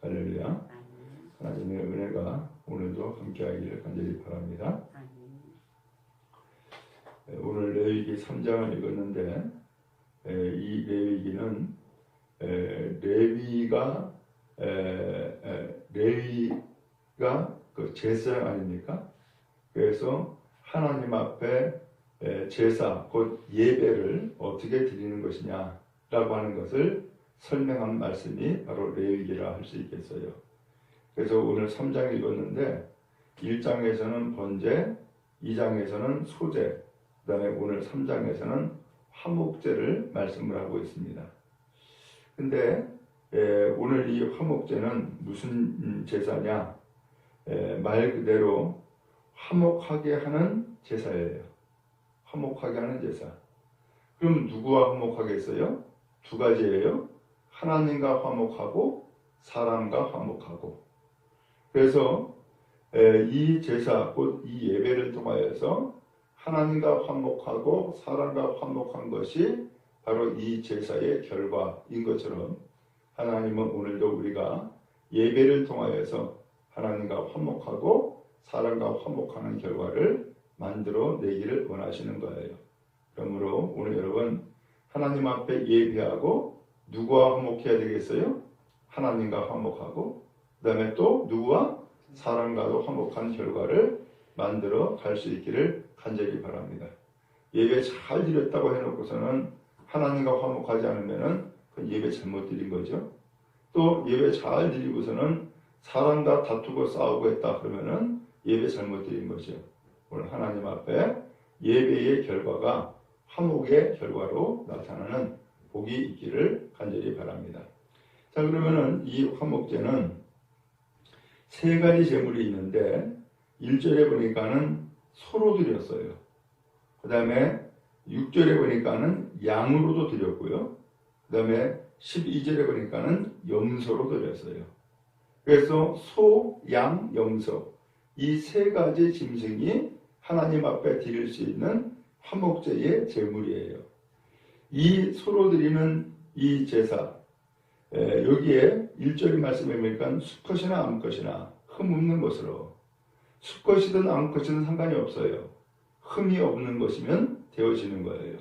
할렐루야. 하나님의 은혜가 오늘도 함께하기를 간절히 바랍니다. 오늘 레위기 3장을 읽었는데 에, 이 레위기는 에, 레위가 레위가 그 제사 아닙니까? 그래서 하나님 앞에 에, 제사 곧 예배를 어떻게 드리는 것이냐라고 하는 것을 설명한 말씀이 바로 레위기라 할 수 있겠어요. 그래서 오늘 3장 읽었는데 1장에서는 번제, 2장에서는 소제, 그 다음에 오늘 3장에서는 화목제를 말씀을 하고 있습니다. 근데 에, 오늘 이 화목제는 무슨 음, 제사냐? 에, 말 그대로 화목하게 하는 제사예요. 화목하게 하는 제사. 그럼 누구와 화목하겠어요? 두 가지예요. 하나님과 화목하고 사람과 화목하고. 그래서 에, 이 제사 곧 이 예배를 통하여서 하나님과 화목하고 사람과 화목한 것이 바로 이 제사의 결과인 것처럼 하나님은 오늘도 우리가 예배를 통하여서 하나님과 화목하고 사람과 화목하는 결과를 만들어 내기를 원하시는 거예요. 그러므로 오늘 여러분 하나님 앞에 예배하고 누구와 화목해야 되겠어요? 하나님과 화목하고 그 다음에 또 누구와 사람과도 화목한 결과를 만들어 갈 수 있기를 간절히 바랍니다. 예배 잘 드렸다고 해놓고서는 하나님과 화목하지 않으면은 그 예배 잘못 드린 거죠. 또 예배 잘 드리고서는 사람과 다투고 싸우고 했다 그러면은 예배 잘못 드린 거죠. 오늘 하나님 앞에 예배의 결과가 화목의 결과로 나타나는 복이 있기를 간절히 바랍니다. 자 그러면은 이 화목제는 세 가지 제물이 있는데 1절에 보니까는 소로 드렸어요. 그 다음에 6절에 보니까는 양으로도 드렸고요. 그 다음에 12절에 보니까는 염소로 드렸어요. 그래서 소, 양, 염소 이 세 가지 짐승이 하나님 앞에 드릴 수 있는 화목제의 제물이에요. 이 소로 드리는 이 제사 에, 여기에 1절의 말씀에 보니까 수컷이나 암컷이나 흠 없는 것으로 수컷이든 암컷이든 상관이 없어요. 흠이 없는 것이면 되어지는 거예요.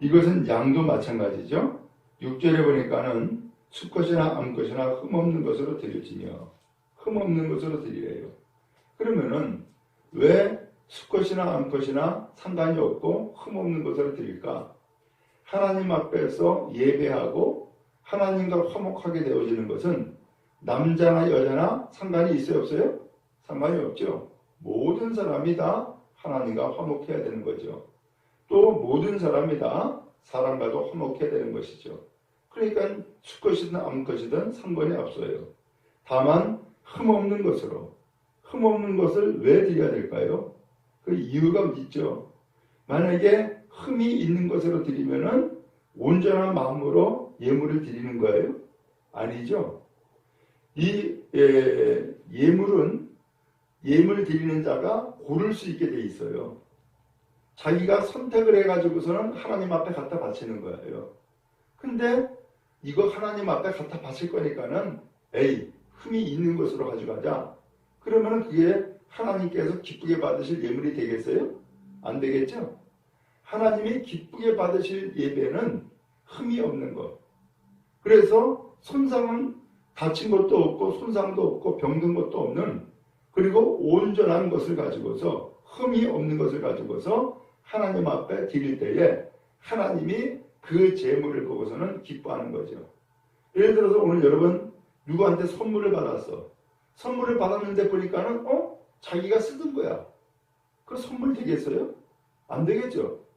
이것은 양도 마찬가지죠. 6절에 보니까는 수컷이나 암컷이나 흠 없는 것으로 드려지며 흠 없는 것으로 드리래요. 그러면은 왜 수컷이나 암컷이나 상관이 없고 흠 없는 것으로 드릴까? 하나님 앞에서 예배하고 하나님과 화목하게 되어지는 것은 남자나 여자나 상관이 있어요 없어요? 상관이 없죠. 모든 사람이 다 하나님과 화목해야 되는 거죠. 또 모든 사람이 다 사람과도 화목해야 되는 것이죠. 그러니까 수컷이든 암컷이든 상관이 없어요. 다만 흠없는 것으로 흠없는 것을 왜 드려야 될까요? 그 이유가 있죠. 만약에 흠이 있는 것으로 드리면은 온전한 마음으로 예물을 드리는 거예요? 아니죠. 이 예, 예물은 예물 드리는 자가 고를 수 있게 돼 있어요. 자기가 선택을 해가지고서는 하나님 앞에 갖다 바치는 거예요. 근데 이거 하나님 앞에 갖다 바칠 거니까는 에이 흠이 있는 것으로 가져가자. 그러면은 그게 하나님께서 기쁘게 받으실 예물이 되겠어요? 안 되겠죠? 하나님이 기쁘게 받으실 예배는 흠이 없는 것. 그래서 손상은 다친 것도 없고 손상도 없고 병든 것도 없는 그리고 온전한 것을 가지고서 흠이 없는 것을 가지고서 하나님 앞에 드릴 때에 하나님이 그 재물을 보고서는 기뻐하는 거죠. 예를 들어서 오늘 여러분 누구한테 선물을 받았어. 선물을 받았는데 보니까는 어 자기가 쓰던 거야. 그 선물 되겠어요? 안 되겠죠.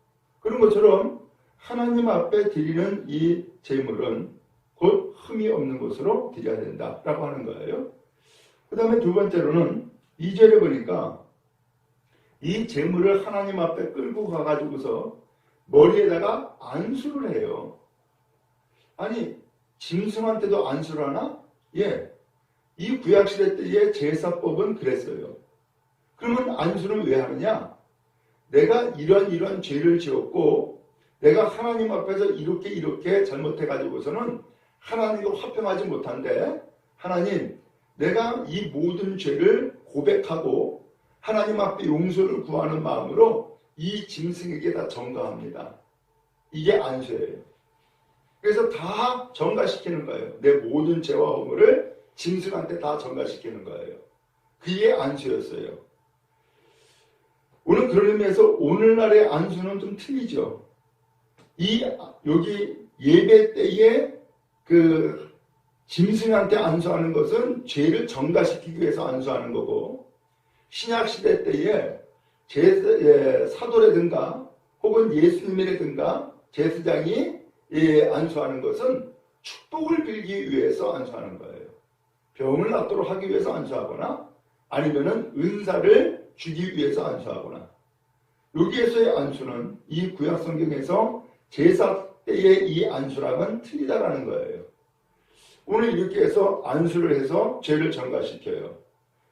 그런 것처럼 하나님 앞에 드리는 이 재물은 곧 흠이 없는 것으로 드려야 된다라고 하는 거예요. 그 다음에 두 번째로는 2절에 보니까 이 재물을 하나님 앞에 끌고 가가지고서 머리에다가 안수를 해요. 아니, 짐승한테도 안수를 하나? 예. 이 구약시대 때의 제사법은 그랬어요. 그러면 안수는 왜 하느냐? 내가 이런 이런 죄를 지었고 내가 하나님 앞에서 이렇게 이렇게 잘못해 가지고서는 하나님과 화평하지 못한데 하나님, 내가 이 모든 죄를 고백하고 하나님 앞에 용서를 구하는 마음으로 이 짐승에게 다 전가합니다. 이게 안수예요. 그래서 다 전가시키는 거예요. 내 모든 죄와 허물을 짐승한테 다 전가시키는 거예요. 그게 안수였어요. 오늘 그런 의미에서 오늘날의 안수는 좀 틀리죠. 이 여기 예배 때에 그 짐승한테 안수하는 것은 죄를 전가시키기 위해서 안수하는 거고 신약 시대 때에 제, 예, 사도라든가 혹은 예수님이라든가 제사장이 예, 안수하는 것은 축복을 빌기 위해서 안수하는 거예요. 병을 낫도록 하기 위해서 안수하거나 아니면은 은사를 주기 위해서 안수하거나 여기에서의 안수는 이 구약 성경에서 제사 때의 이 안수랑은 틀리다라는 거예요. 오늘 이렇게 해서 안수를 해서 죄를 전가시켜요.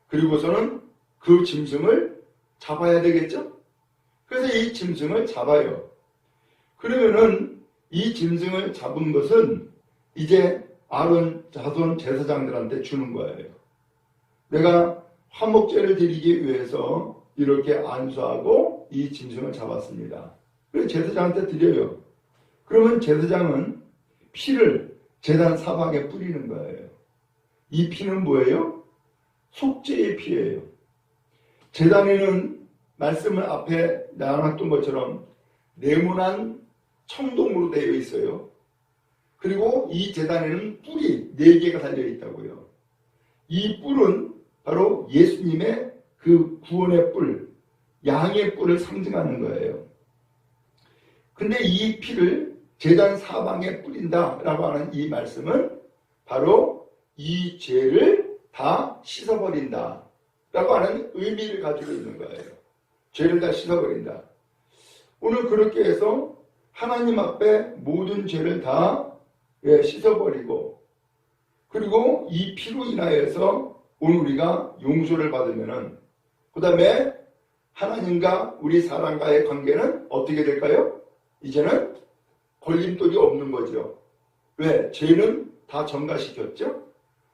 그리고서는 그 짐승을 잡아야 되겠죠? 그래서 이 짐승을 잡아요. 그러면은 이 짐승을 잡은 것은 이제 아론 자손 제사장들한테 주는 거예요. 내가 화목제를 드리기 위해서 이렇게 안수하고 이 짐승을 잡았습니다. 그래서 제사장한테 드려요. 그러면 제사장은 피를 제단 사방에 뿌리는 거예요. 이 피는 뭐예요? 속죄의 피예요. 제단에는 말씀을 앞에 나눴던 것처럼 네모난 청동으로 되어 있어요. 그리고 이 재단에는 뿔이 네 개가 달려 있다고요. 이 뿔은 바로 예수님의 그 구원의 뿔, 양의 뿔을 상징하는 거예요. 근데 이 피를 재단 사방에 뿌린다라고 하는 이 말씀은 바로 이 죄를 다 씻어버린다. 라고 하는 의미를 가지고 있는 거예요. 죄를 다 씻어버린다. 오늘 그렇게 해서 하나님 앞에 모든 죄를 다 예, 씻어버리고 그리고 이 피로 인하여서 오늘 우리가 용서를 받으면은 그 다음에 하나님과 우리 사람과의 관계는 어떻게 될까요? 이제는 걸림돌이 없는 거죠. 왜? 죄는 다 전가시켰죠?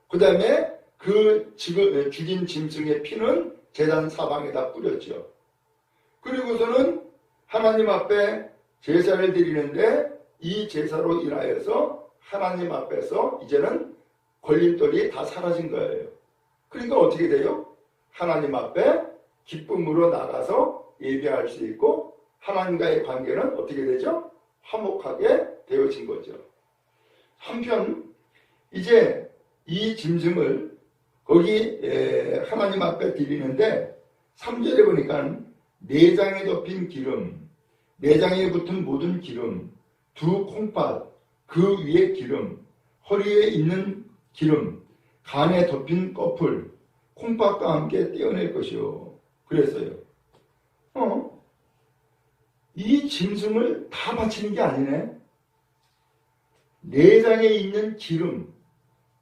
그 다음에 그 지금 죽인 짐승의 피는 재단 사방에다 뿌렸죠. 그리고서는 하나님 앞에 제사를 드리는데 이 제사로 인하여서 하나님 앞에서 이제는 걸림돌이 다 사라진 거예요. 그러니까 어떻게 돼요? 하나님 앞에 기쁨으로 나가서 예배할 수 있고 하나님과의 관계는 어떻게 되죠? 화목하게 되어진 거죠. 한편 이제 이 짐승을 거기 하나님 앞에 드리는데 3절에 보니까 내장에 덮인 기름, 내장에 붙은 모든 기름, 두 콩팥, 그 위에 기름, 허리에 있는 기름, 간에 덮인 꺼풀, 콩팥과 함께 떼어낼 것이요. 그랬어요. 어? 이 짐승을 다 바치는 게 아니네. 내장에 있는 기름,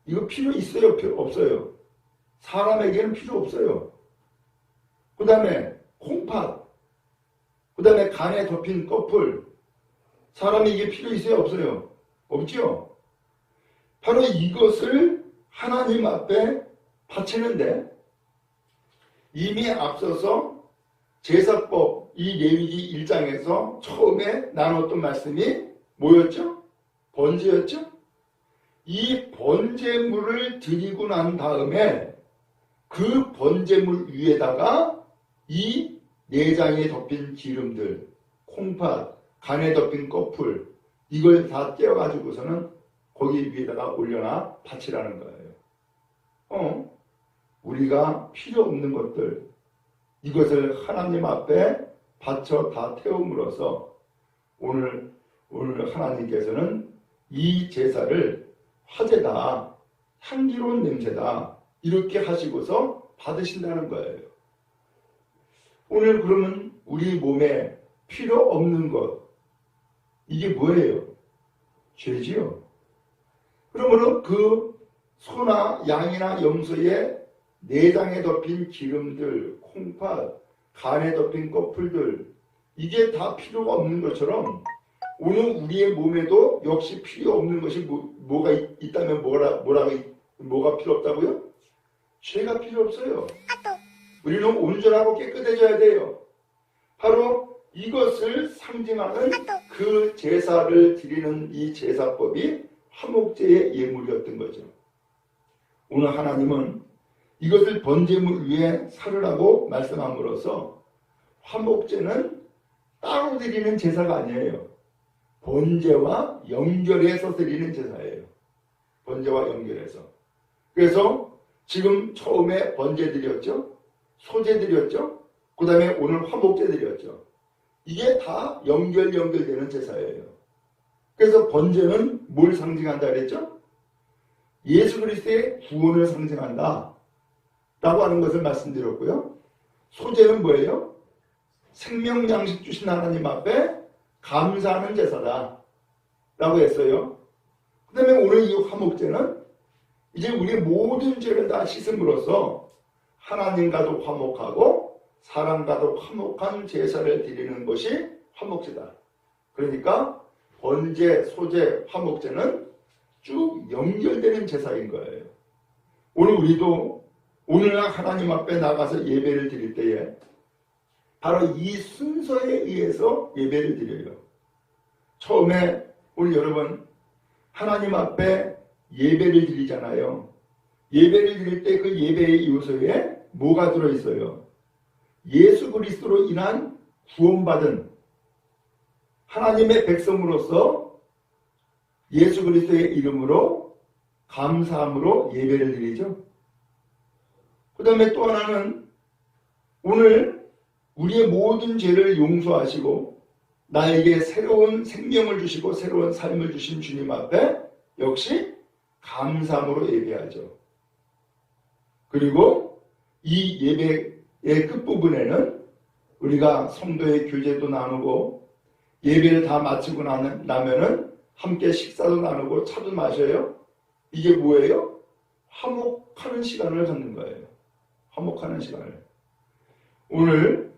이거 필요 있어요? 필요 없어요? 사람에게는 필요 없어요. 그 다음에 콩팥, 그 다음에 간에 덮인 꺼풀, 사람이 이게 필요 있어요? 없어요? 없죠? 바로 이것을 하나님 앞에 바치는데 이미 앞서서 제사법 이 레위기 1장에서 처음에 나눴던 말씀이 뭐였죠? 번제였죠? 이 번제물을 드리고 난 다음에 그 번제물 위에다가 이 내장에 덮인 기름들, 콩팥, 간에 덮인 꺼풀 이걸 다 떼어가지고서는 거기 위에다가 올려놔 바치라는 거예요. 어? 우리가 필요 없는 것들 이것을 하나님 앞에 바쳐 다 태움으로써 오늘 오늘 하나님께서는 이 제사를 화제다, 향기로운 냄새다 이렇게 하시고서 받으신다는 거예요. 오늘 그러면 우리 몸에 필요 없는 것 이게 뭐예요? 죄지요. 그러면은 그 소나 양이나 염소의 내장에 덮인 기름들, 콩팥, 간에 덮인 꺼풀들 이게 다 필요가 없는 것처럼 오늘 우리의 몸에도 역시 필요 없는 것이 뭐, 가 있 다면 뭐라, 뭐라고 뭐가 필요 없다고요? 죄가 필요 없어요. 우리는 온전하고 깨끗해져야 돼요. 바로 이것을 상징하는 그 제사를 드리는 이 제사법이 화목제의 예물이었던 거죠. 오늘 하나님은 이것을 번제물 위에 살으라고 말씀함으로써 화목제는 따로 드리는 제사가 아니에요. 번제와 연결해서 드리는 제사예요. 번제와 연결해서. 그래서 지금 처음에 번제 드렸죠? 소제 드렸죠? 그 다음에 오늘 화목제 드렸죠? 이게 다 연결 연결되는 제사예요. 그래서 번제는 뭘 상징한다 그랬죠? 예수 그리스도의 구원을 상징한다. 라고 하는 것을 말씀드렸고요. 소제는 뭐예요? 생명 양식 주신 하나님 앞에 감사하는 제사다. 라고 했어요. 그 다음에 오늘 이 화목제는 이제 우리 모든 죄를 다 씻음으로써 하나님과도 화목하고 사람과도 화목한 제사를 드리는 것이 화목제다. 그러니까 번제, 소제, 화목제는 쭉 연결되는 제사인 거예요. 오늘 우리도 오늘날 하나님 앞에 나가서 예배를 드릴 때에 바로 이 순서에 의해서 예배를 드려요. 처음에 우리 여러분 하나님 앞에 예배를 드리잖아요. 예배를 드릴 때 그 예배의 요소에 뭐가 들어있어요? 예수 그리스도로 인한 구원받은 하나님의 백성으로서 예수 그리스도의 이름으로 감사함으로 예배를 드리죠. 그 다음에 또 하나는 오늘 우리의 모든 죄를 용서하시고 나에게 새로운 생명을 주시고 새로운 삶을 주신 주님 앞에 역시 감사함으로 예배하죠. 그리고 이 예배의 끝부분에는 우리가 성도의 교제도 나누고 예배를 다 마치고 나면은 함께 식사도 나누고 차도 마셔요. 이게 뭐예요? 화목하는 시간을 갖는 거예요. 화목하는 시간을. 오늘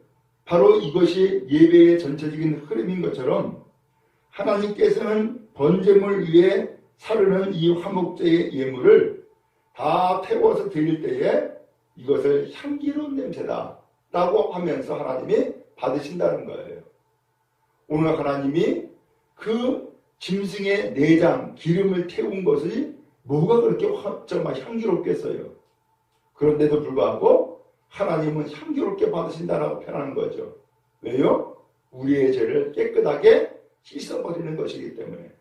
바로 이것이 예배의 전체적인 흐름인 것처럼 하나님께서는 번제물 위에 사르는 이 화목제의 예물을 다 태워서 드릴 때에 이것을 향기로운 냄새다 라고 하면서 하나님이 받으신다는 거예요. 오늘 하나님이 그 짐승의 내장, 기름을 태운 것이 뭐가 그렇게 정말 향기롭겠어요. 그런데도 불구하고 하나님은 향기롭게 받으신다라고 표현하는 거죠. 왜요? 우리의 죄를 깨끗하게 씻어버리는 것이기 때문에.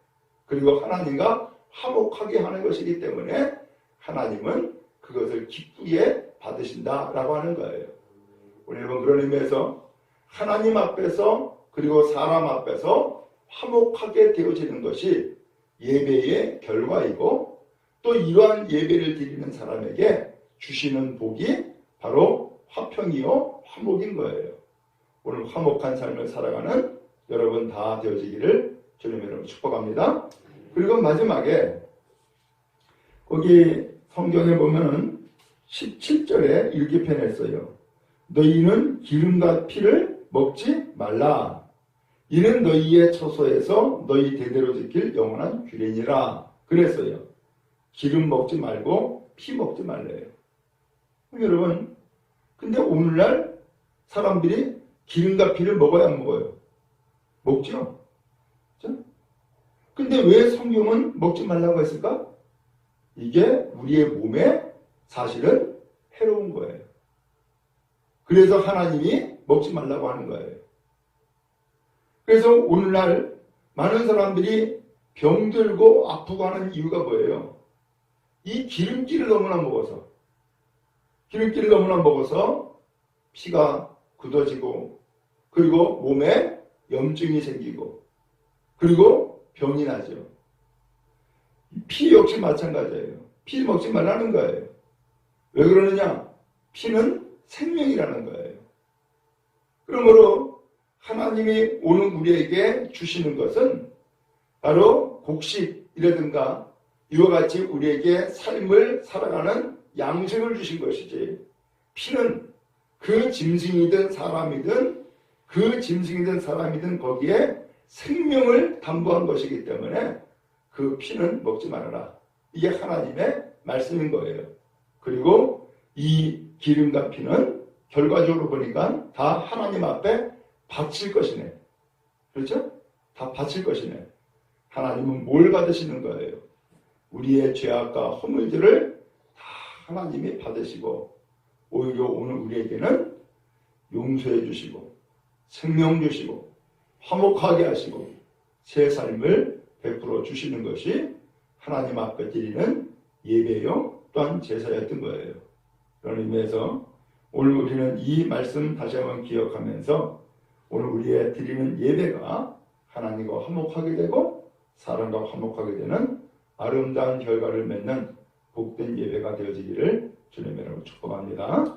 그리고 하나님과 화목하게 하는 것이기 때문에 하나님은 그것을 기쁘게 받으신다라고 하는 거예요. 우리 여러분 그런 의미에서 하나님 앞에서 그리고 사람 앞에서 화목하게 되어지는 것이 예배의 결과이고 또 이러한 예배를 드리는 사람에게 주시는 복이 바로 화평이요 화목인 거예요. 오늘 화목한 삶을 살아가는 여러분 다 되어지기를 주님 여러분 축복합니다. 그리고 마지막에 거기 성경에 보면은 17절에 이렇게 표현했어요. 너희는 기름과 피를 먹지 말라. 이는 너희의 처소에서 너희 대대로 지킬 영원한 규례니라. 그랬어요. 기름 먹지 말고 피 먹지 말래요. 여러분, 근데 오늘날 사람들이 기름과 피를 먹어야 안 먹어요? 먹죠? 그렇죠? 근데 왜 성경은 먹지 말라고 했을까? 이게 우리의 몸에 사실은 해로운 거예요. 그래서 하나님이 먹지 말라고 하는 거예요. 그래서 오늘날 많은 사람들이 병들고 아프고 하는 이유가 뭐예요? 이 기름기를 너무나 먹어서. 기름기를 너무나 먹어서 피가 굳어지고, 그리고 몸에 염증이 생기고, 그리고 병이 나죠. 피 역시 마찬가지예요. 피 먹지 말라는 거예요. 왜 그러느냐? 피는 생명이라는 거예요. 그러므로 하나님이 오는 우리에게 주시는 것은 바로 곡식이라든가 이와 같이 우리에게 삶을 살아가는 양식을 주신 것이지 피는 그 짐승이든 사람이든 그 짐승이든 사람이든 거기에 생명을 담보한 것이기 때문에 그 피는 먹지 말아라. 이게 하나님의 말씀인 거예요. 그리고 이 기름과 피는 결과적으로 보니까 다 하나님 앞에 바칠 것이네. 그렇죠? 다 바칠 것이네. 하나님은 뭘 받으시는 거예요? 우리의 죄악과 허물들을 다 하나님이 받으시고 오히려 오늘 우리에게는 용서해 주시고 생명 주시고 화목하게 하시고 새 삶을 베풀어 주시는 것이 하나님 앞에 드리는 예배요 또한 제사였던 거예요. 그런 의미에서 오늘 우리는 이 말씀 다시 한번 기억하면서 오늘 우리의 드리는 예배가 하나님과 화목하게 되고 사람과 화목하게 되는 아름다운 결과를 맺는 복된 예배가 되어지기를 주님의 이름으로 축복합니다.